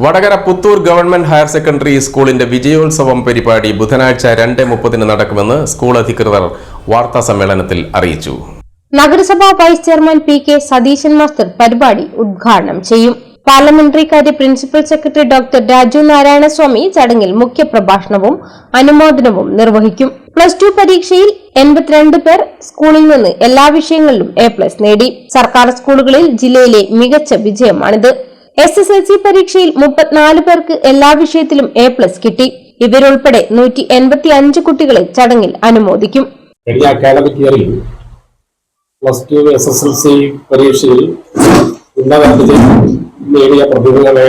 Vadakara Puthur government higher secondary സ്കൂളിന്റെ വിജയോത്സവം പരിപാടി ബുധനാഴ്ച രണ്ട് മുപ്പതിന് നടക്കുമെന്ന് സ്കൂൾ അധികൃതർ വാർത്താ സമ്മേളനത്തിൽ അറിയിച്ചു. നഗരസഭാ vice chairman P K Satheesan master പരിപാടി ഉദ്ഘാടനം ചെയ്യും. പാർലമെന്ററി കാര്യ principal secretary doctor Raju Narayanaswamy ചടങ്ങിൽ മുഖ്യപ്രഭാഷണവും അനുമോദനവും നിർവഹിക്കും. പ്ലസ് ടു പരീക്ഷയിൽ എൺപത്തിരണ്ട് പേർ സ്കൂളിൽ നിന്ന് എല്ലാ വിഷയങ്ങളിലും എ പ്ലസ് നേടി. സർക്കാർ സ്കൂളുകളിൽ ജില്ലയിലെ മികച്ച വിജയമാണിത്. എസ് എസ് എൽ സി പരീക്ഷയിൽ മുപ്പത്തിനാല് പേർക്ക് എല്ലാ വിഷയത്തിലും എ പ്ലസ് കിട്ടി. ഇവരുൾപ്പെടെ നൂറ്റി എൺപത്തി അഞ്ച് കുട്ടികളെ ചടങ്ങിൽ അനുമോദിക്കും. Plus two S S L C പരീക്ഷയിൽ ഉന്നതത്തിൽ നേടിയ പ്രതിഭകളെ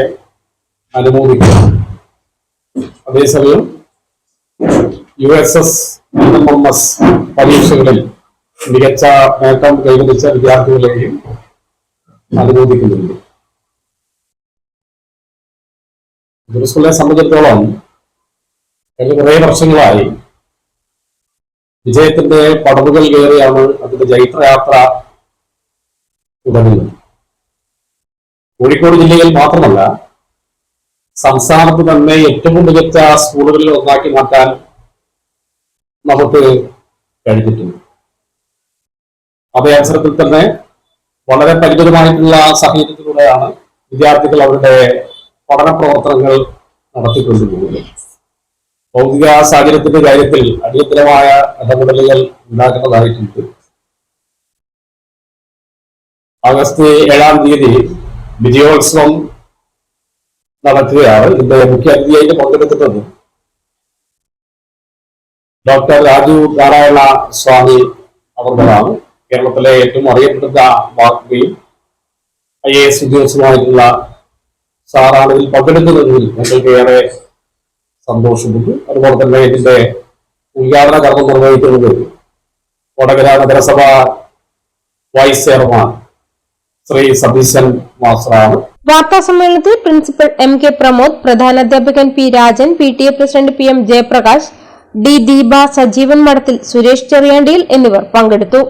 അനുമോദിക്കും. അതേസമയം U S S M S പരീക്ഷകളിൽ മികച്ച നേട്ടം കൈവരിച്ച വിദ്യാർത്ഥികളെയും അനുമോദിക്കുന്നുണ്ട്. സ്കൂളിനെ സംബന്ധിച്ചിടത്തോളം കഴിഞ്ഞ കുറേ വർഷങ്ങളായി വിജയത്തിന്റെ പടവുകൾ കയറിയാണ് അതിന്റെ ജൈത്രയാത്ര തുടങ്ങുന്നത്. കോഴിക്കോട് ജില്ലയിൽ മാത്രമല്ല സംസ്ഥാനത്ത് തന്നെ ഏറ്റവും മികച്ച സ്കൂളുകളിൽ ഒന്നാക്കി മാറ്റാൻ നമുക്ക് കഴിഞ്ഞിട്ടുണ്ട്. അതേ അവസരത്തിൽ തന്നെ വളരെ പരിമിതമായിട്ടുള്ള സാഹചര്യത്തിലൂടെയാണ് വിദ്യാർത്ഥികൾ അവരുടെ പഠന പ്രവർത്തനങ്ങൾ നടത്തിക്കൊണ്ടു പോകുന്നത് ഭൗതിക സാഹചര്യത്തിന്റെ കാര്യത്തിൽ അടിയന്തരമായ ഇടപെടലുകൾ ഉണ്ടാക്കേണ്ടതായിട്ടുണ്ട് ആഗസ്റ്റ് ഏഴാം തീയതി വിജയോത്സവം നടക്കുകയാണ്. ഇതിന്റെ മുഖ്യ അതിഥിയായിട്ട് പങ്കെടുക്കുന്നത് ഡോക്ടർ രാജു നാരായണ സ്വാമി അവരുടേതാണ് കേരളത്തിലെ ഏറ്റവും അറിയപ്പെടുന്ന വാക്കുകയും ഐ എ എസ് ഉദ്യോഗസ്ഥരുമായിട്ടുള്ള സാറാണ് ഇതിൽ പങ്കെടുക്കുന്നതിൽ ഞങ്ങൾക്ക് ഏറെ സന്തോഷമുണ്ട്. അതുപോലെ തന്നെ ഇതിന്റെ ഉദ്ഘാടന കർമ്മം നിർവഹിക്കുന്നത് വടകര നഗരസഭ വൈസ് ചെയർമാൻ ശ്രീ സതീശൻ മാസ്റ്ററാണ്. വാർത്താ സമ്മേളനത്തിൽ principal M K Pramod പ്രധാനാധ്യാപകൻ P Rajan P T A president P M Jayaprakash D Deepa Sajeevan Madathil Suresh Cheriyandiyil എന്നിവർ പങ്കെടുത്തു.